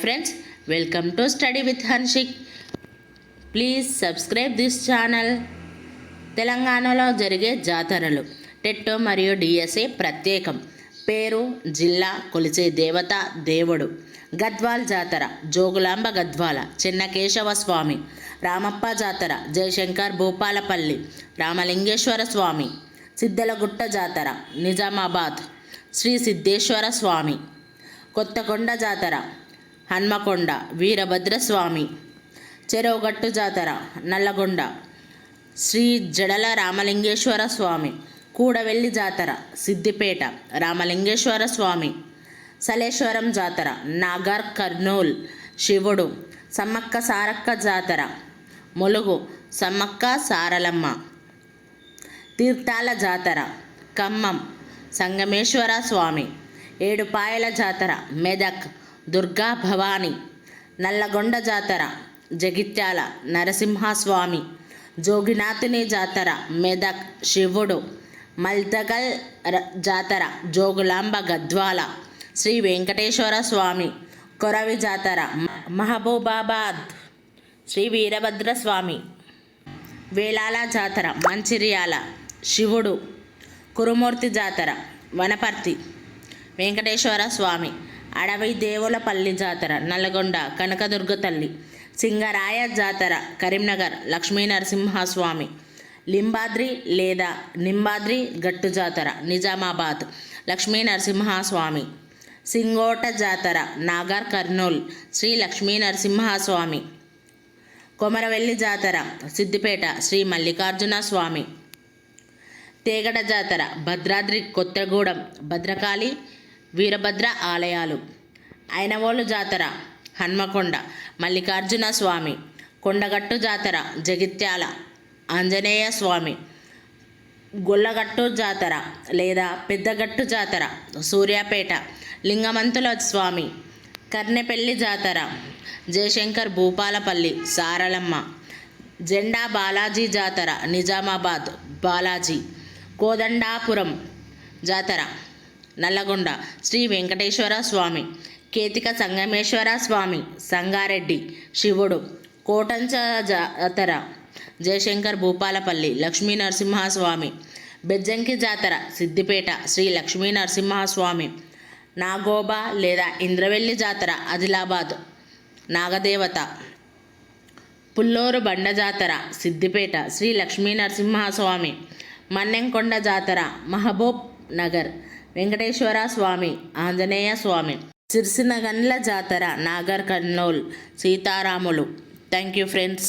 Friends welcome to study with Hanshik please subscribe this channel తెలంగాణలో జరిగే జాతరలు టెట్టో మరియు డిఎస్ఏ ప్రత్యేకం. పేరు జిల్లా కొలిచే దేవత దేవుడు. గద్వాల్ జాతర జోగులాంబ గద్వాల చెన్నకేశవ స్వామి. రామప్ప జాతర జయశంకర్ భూపాలపల్లి రామలింగేశ్వర స్వామి. సిద్ధలగుట్ట జాతర నిజామాబాద్ శ్రీ సిద్ధేశ్వర స్వామి. కొత్తకొండ జాతర హన్మకొండ వీరభద్రస్వామి. చెరవగట్టు జాతర నల్లగొండ. శ్రీ జడల రామలింగేశ్వర స్వామి. కూడవెల్లి జాతర సిద్దిపేట రామలింగేశ్వర స్వామి. సలేశ్వరం జాతర నాగర్ కర్నూల్. శివుడు సమ్మక్క సారక్క జాతర. ములుగు సమ్మక్క సారలమ్మ. తీర్థాల జాతర ఖమ్మం సంగమేశ్వర స్వామి. ఏడుపాయల జాతర మెదక్. దుర్గా భవాని నల్లగొండ జాతర జగిత్యాల నరసింహస్వామి జోగినాథుని జాతర మెదక్ శివుడు మల్తగల్ ర- జాతర జోగులాంబ గద్వాల శ్రీ వెంకటేశ్వర స్వామి కొరవి జాతర మహబూబాబాద్ శ్రీ వీరభద్ర స్వామి వేలాల జాతర మంచిర్యాల శివుడు కురుమూర్తి జాతర వనపర్తి వెంకటేశ్వర స్వామి అడవి దేవులపల్లి జాతర నల్గొండ కనకదుర్గ తల్లి సింగరాయ జాతర కరీంనగర్ లక్ష్మీ నరసింహస్వామి లింబాద్రి లేదా నింబాద్రి గట్టు జాతర నిజామాబాద్ లక్ష్మీ నరసింహస్వామి సింగోట జాతర నాగర్ కర్నూల్ శ్రీ లక్ష్మీ నరసింహస్వామి కొమరవెల్లి జాతర సిద్దిపేట శ్రీ మల్లికార్జున స్వామి తేగడ జాతర భద్రాద్రి కొత్తగూడెం భద్రకాళి వీరభద్ర ఆలయాలు. అయినవోలు జాతర హన్మకొండ మల్లికార్జున స్వామి కొండగట్టు జాతర జగిత్యాల ఆంజనేయ స్వామి గొల్లగట్టు జాతర లేదా పెద్దగట్టు జాతర సూర్యాపేట లింగమంతుల స్వామి కర్నెపల్లి జాతర జయశంకర్ భూపాలపల్లి సారలమ్మ జెండా బాలాజీ జాతర నిజామాబాద్ బాలాజీ కోదండాపురం జాతర. నల్లగొండ. శ్రీ వెంకటేశ్వర స్వామి. కేతిక సంగమేశ్వర స్వామి. సంగారెడ్డి. శివుడు. కోటంచ జాతర జయశంకర్ భూపాలపల్లి. లక్ష్మీ నరసింహస్వామి. బెజ్జంకి జాతర. సిద్దిపేట. శ్రీ లక్ష్మీ నరసింహస్వామి. నాగోబా లేదా ఇంద్రవెల్లి జాతర. ఆదిలాబాద్. నాగదేవత. పుల్లూరు బండ జాతర. సిద్దిపేట. శ్రీ లక్ష్మీ నరసింహస్వామి. మన్నెంకొండ జాతర. మహబూబ్ నగర్. వెంకటేశ్వర స్వామి ఆంజనేయ స్వామి సిరిసినగండ్ల జాతర Nagar Kurnool Sitaramulu. Thank you friends